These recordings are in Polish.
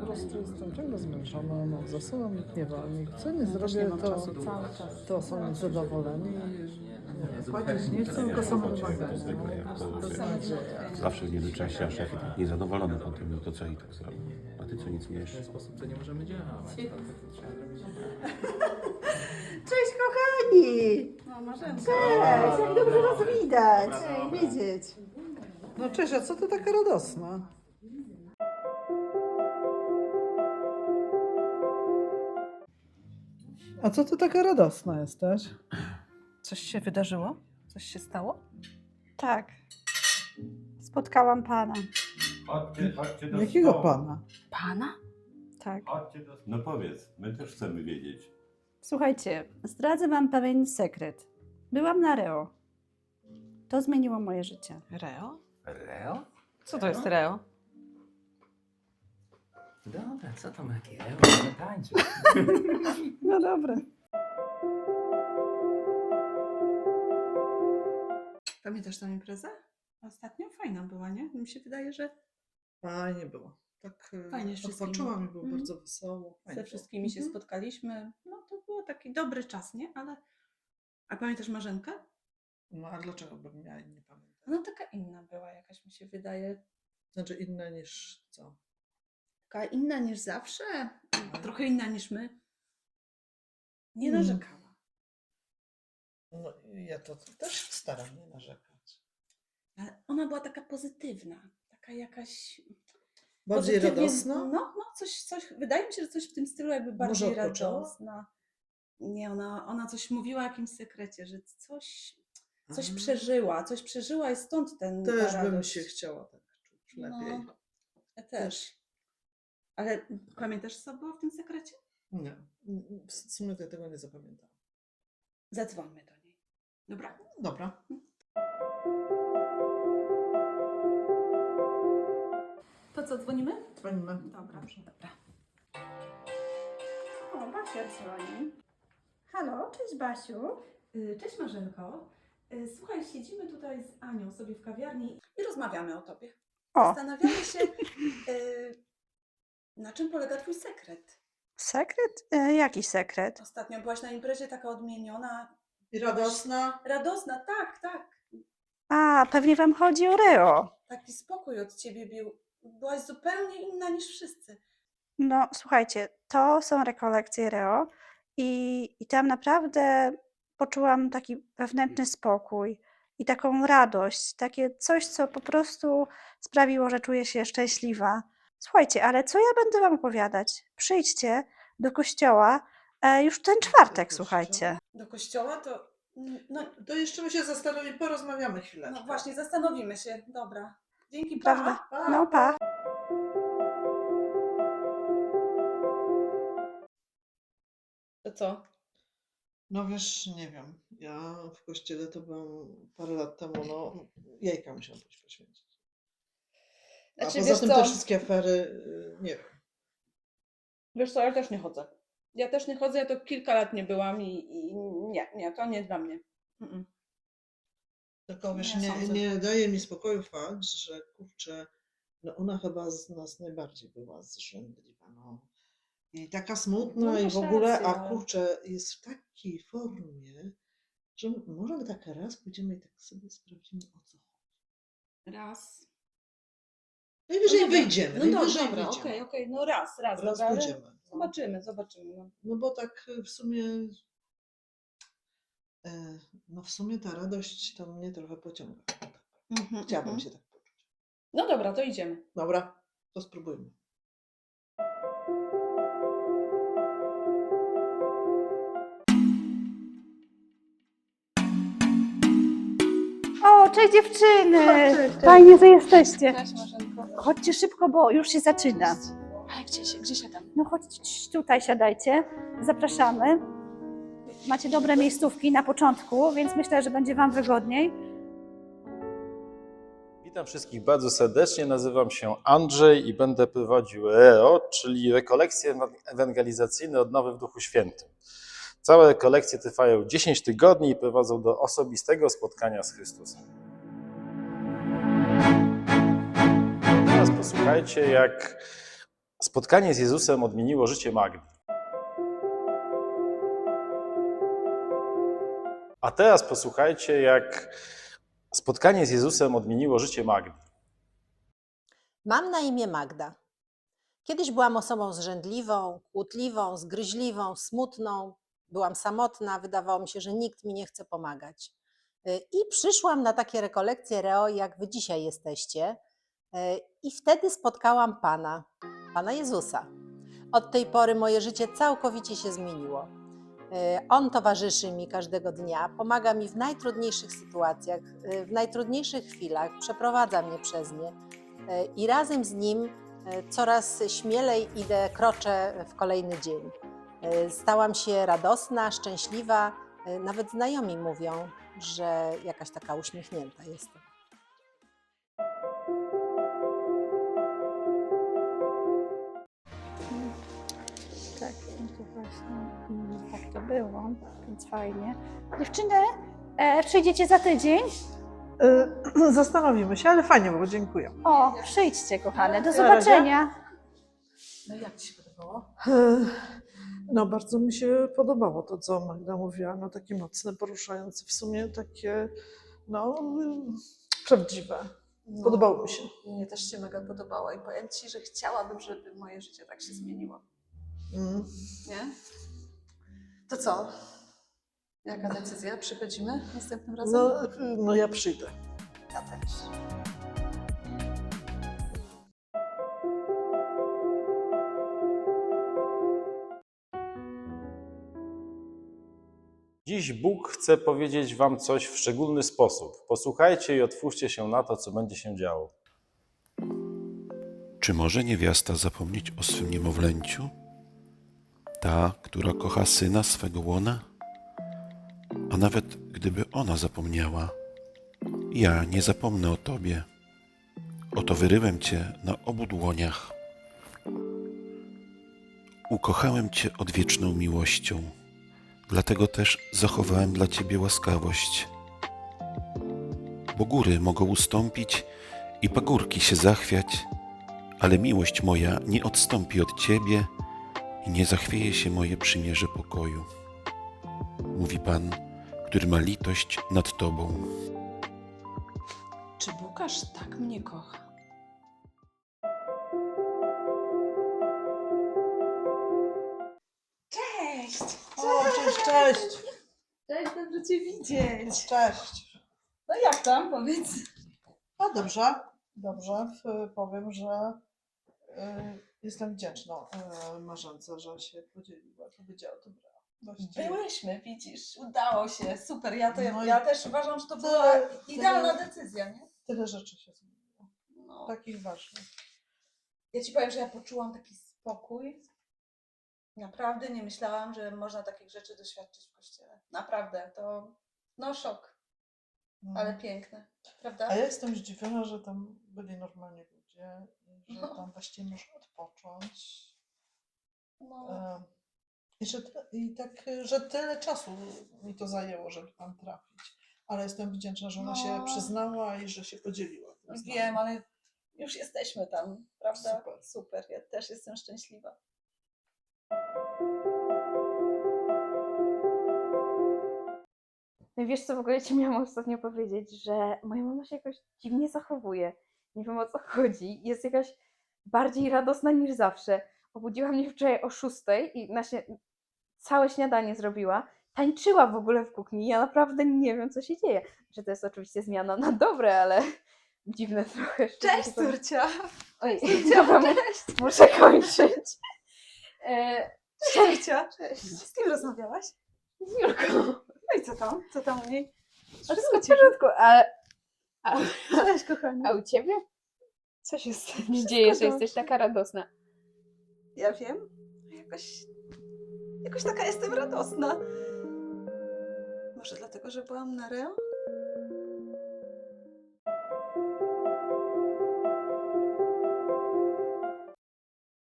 po prostu jestem ciągle zmęczona, no, zasyłam niewolnik. Co nie zrobię, mam to, czasu cały czas. to są niezadowoleni. Nie, Płacić nie chcą, tylko są nadzieja. Zawsze w niedoczasie, a szef i tak niezadowolony potem, no to co i tak zrobił? A ty co nic nie W jesz? ten sposób to nie możemy działać. Trzeba zrobić Cześć kochani! No. Cześć, jak dobrze was widać, widzieć. No cześć, a co ty taka radosna? A co ty taka radosna jesteś? Coś się wydarzyło? Coś się stało? Tak. Spotkałam pana. Chodźcie, chodźcie do Jakiego stołu. pana? Pana? Tak. Chodźcie do No powiedz, my też chcemy wiedzieć. Słuchajcie, zdradzę wam pewien sekret. Byłam na Reo. To zmieniło moje życie. Reo? Reo? Co to jest Reo? Dobra, co tam jakie Reo? Nie tańczy. No dobra. Pamiętasz tę imprezę? Ostatnio fajna była, nie? Mi się wydaje, że Fajnie było. Tak e, Fajnie z i było Mhm. bardzo wesoło. Fajnie ze było. wszystkimi się Mhm. spotkaliśmy. No to było taki dobry czas, nie? Ale... A pamiętasz Marzenkę? No a dlaczego bym miała nie pamiętać? No taka inna była jakaś mi się wydaje. Znaczy inne niż co? Taka inna niż zawsze. Trochę inna niż my. Nie Mm. narzekała. No ja to też staram nie narzekać. Ale ona była taka pozytywna. Taka jakaś... Bardziej pozytywnie- radosna? No, no coś, coś, wydaje mi się, że coś w tym stylu jakby bardziej odpoczęła? radosna. Nie, ona, ona coś mówiła o jakimś sekrecie, że coś, coś A. przeżyła, coś przeżyła i stąd ten ta Też bym radość. się chciała tak czuć lepiej. No, ja też. Ale pamiętasz, co było w tym sekrecie? Nie, w sumie to ja tego nie zapamiętałam. Zadzwońmy do niej. Dobra. Dobra. To co, dzwonimy? Dzwonimy. Dobra. Dobra. O, Basia dzwoni. Halo, cześć Basiu. Y, Cześć Marzenko. Y, Słuchaj, siedzimy tutaj z Anią sobie w kawiarni i rozmawiamy o tobie. O, Zastanawiamy się, y, na czym polega twój sekret. sekret? E, jaki sekret? Ostatnio byłaś na imprezie taka odmieniona, radosna? radosna, tak, tak. A, pewnie wam chodzi o Reo. Taki spokój od ciebie bił. Byłaś zupełnie inna niż wszyscy. No, słuchajcie, to są rekolekcje Reo i, i tam naprawdę poczułam taki wewnętrzny spokój i taką radość, takie coś, co po prostu sprawiło, że czuję się szczęśliwa. Słuchajcie, ale co ja będę wam opowiadać? Przyjdźcie do kościoła e, już ten czwartek, kościoła? słuchajcie. Do kościoła to. No, To jeszcze my się zastanowimy, porozmawiamy chwilę. no właśnie, zastanowimy się. Dobra. Dzięki, pa. Prawda? No, pa. To co? No wiesz, nie wiem. Ja w kościele to byłam parę lat temu, no jajka musiałam coś poświęcić. A Znaczy, poza wiesz tym co? te wszystkie afery, y, nie wiem. Wiesz co, ja też nie chodzę. Ja też nie chodzę, ja to kilka lat nie byłam i, i nie, nie, to nie dla mnie. Mm-mm. Tylko wiesz, Nie nie, sądzę. nie daje mi spokoju fakt, że kurczę, no ona chyba z nas najbardziej była zrzędliwa. No. I taka smutna No i masz w ogóle, rację, a kurczę, jest w takiej formie, że może tak raz pójdziemy i tak sobie sprawdzimy o co chodzi. Raz. Najwyżej No wyjdziemy, No najwyżej dobra, wyjdziemy. okej, okej, no raz, raz, Raz dobra, ale pójdziemy. No. zobaczymy, zobaczymy. No. No bo tak w sumie, e, no w sumie ta radość to mnie trochę pociąga. Mhm, Chciałabym mhm. się tak poczuć. No dobra, to idziemy. Dobra, to spróbujmy. O, cześć dziewczyny! cześć, cześć. Fajnie, że jesteście. Chodźcie szybko, bo już się zaczyna. Ale gdzie, się, gdzie siadam? No chodźcie tutaj, siadajcie. Zapraszamy. Macie dobre miejscówki na początku, więc myślę, że będzie Wam wygodniej. Witam wszystkich bardzo serdecznie. Nazywam się Andrzej i będę prowadził REO, czyli rekolekcje ewangelizacyjne odnowy w Duchu Świętym. Całe rekolekcje trwają 10 tygodni i prowadzą do osobistego spotkania z Chrystusem. Jak spotkanie z Jezusem odmieniło życie Magdy. A teraz posłuchajcie, jak spotkanie z Jezusem odmieniło życie Magdy. Mam na imię Magda. Kiedyś byłam osobą zrzędliwą, kłótliwą, zgryźliwą, smutną. Byłam samotna, wydawało mi się, że nikt mi nie chce pomagać. Y, I przyszłam na takie rekolekcje Reo, jak wy dzisiaj jesteście. Y, I wtedy spotkałam Pana, Pana Jezusa. Od tej pory moje życie całkowicie się zmieniło. Y, On towarzyszy mi każdego dnia, pomaga mi w najtrudniejszych sytuacjach, y, w najtrudniejszych chwilach, przeprowadza mnie przez nie E, i razem z nim e, coraz śmielej idę, kroczę w kolejny dzień. E, Stałam się radosna, szczęśliwa. E, Nawet znajomi mówią, że jakaś taka uśmiechnięta jestem. Tak to było, więc fajnie. Dziewczyny, e, przyjdziecie za tydzień? Y, Zastanowimy się, ale fajnie było, dziękuję. O, przyjdźcie kochane, do Na razie. zobaczenia. No jak Ci się podobało? Y, No, bardzo mi się podobało to, co Magda mówiła. No, takie mocne, poruszające, w sumie takie, no, y, prawdziwe. Podobało mi się. Mnie też się mega podobało i powiem Ci, że chciałabym, żeby moje życie tak się zmieniło. Mm. Nie? To co? Jaka decyzja? Przychodzimy następnym razem? No, no, ja przyjdę. Ja też. Dziś Bóg chce powiedzieć Wam coś w szczególny sposób. Posłuchajcie i otwórzcie się na to, co będzie się działo. Czy może niewiasta zapomnieć o swym niemowlęciu? Ta, która kocha syna swego łona? A nawet gdyby ona zapomniała, ja nie zapomnę o tobie. Oto wyryłem cię na obu dłoniach. Ukochałem cię odwieczną miłością, dlatego też zachowałem dla ciebie łaskawość. Bo góry mogą ustąpić i pagórki się zachwiać, ale miłość moja nie odstąpi od Ciebie i nie zachwieje się moje przymierze pokoju. Mówi Pan, który ma litość nad Tobą. Czy Bóg aż tak mnie kocha? Cześć! O, cześć, cześć. Cześć, dobrze Cię widzieć. Cześć. No jak tam, powiedz? A dobrze, dobrze. Powiem, że y, jestem wdzięczna y, Marzence, że się podzieliła. Powiedziała dobra. Właściwie. Byłyśmy, widzisz, udało się, super. Ja, to, No i ja też uważam, że to była idealna decyzja, nie? Tyle rzeczy się zmieniło. No. Takich ważnych. Ja Ci powiem, że ja poczułam taki spokój. Naprawdę nie myślałam, że można takich rzeczy doświadczyć w kościele. Naprawdę, to no szok, No. ale piękne, prawda? A ja jestem zdziwiona, że tam byli normalni ludzie i że No. tam właściwie można odpocząć. No. E, I, że, I tak, że tyle czasu mi to zajęło, żeby tam trafić. Ale jestem wdzięczna, że ona się No. przyznała i że się podzieliła. tym z nami. Wiem, ale już jesteśmy tam, prawda? Super. Super, ja też jestem szczęśliwa. No i wiesz co, w ogóle ci miałam ostatnio powiedzieć, że moja mama się jakoś dziwnie zachowuje. Nie wiem o co chodzi. Jest jakaś bardziej radosna niż zawsze. Obudziła mnie wczoraj o 6 i na śnia- całe śniadanie zrobiła. Tańczyła w ogóle w kuchni. Ja naprawdę nie wiem, co się dzieje. Że to jest oczywiście zmiana na dobre, ale dziwne trochę. Cześć. Turcia! Oj, dobra, mu- muszę kończyć. E, Turcia! cześć. Z kim rozmawiałaś? Z Julką. No i co tam? Co tam u niej? Wszystko w porządku, ale... A, Cześć, kochanie. a u ciebie? Co się stało? dzieje, że jesteś taka radosna? Ja wiem. Jakoś, jakoś taka jestem radosna. Może dlatego, że byłam na Reo?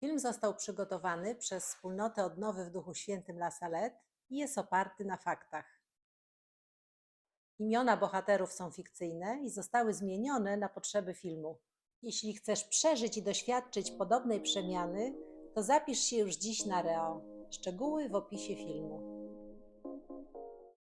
Film został przygotowany przez wspólnotę Odnowy w Duchu Świętym La Salette i jest oparty na faktach. Imiona bohaterów są fikcyjne i zostały zmienione na potrzeby filmu. Jeśli chcesz przeżyć i doświadczyć podobnej przemiany, to zapisz się już dziś na Reo. Szczegóły w opisie filmu.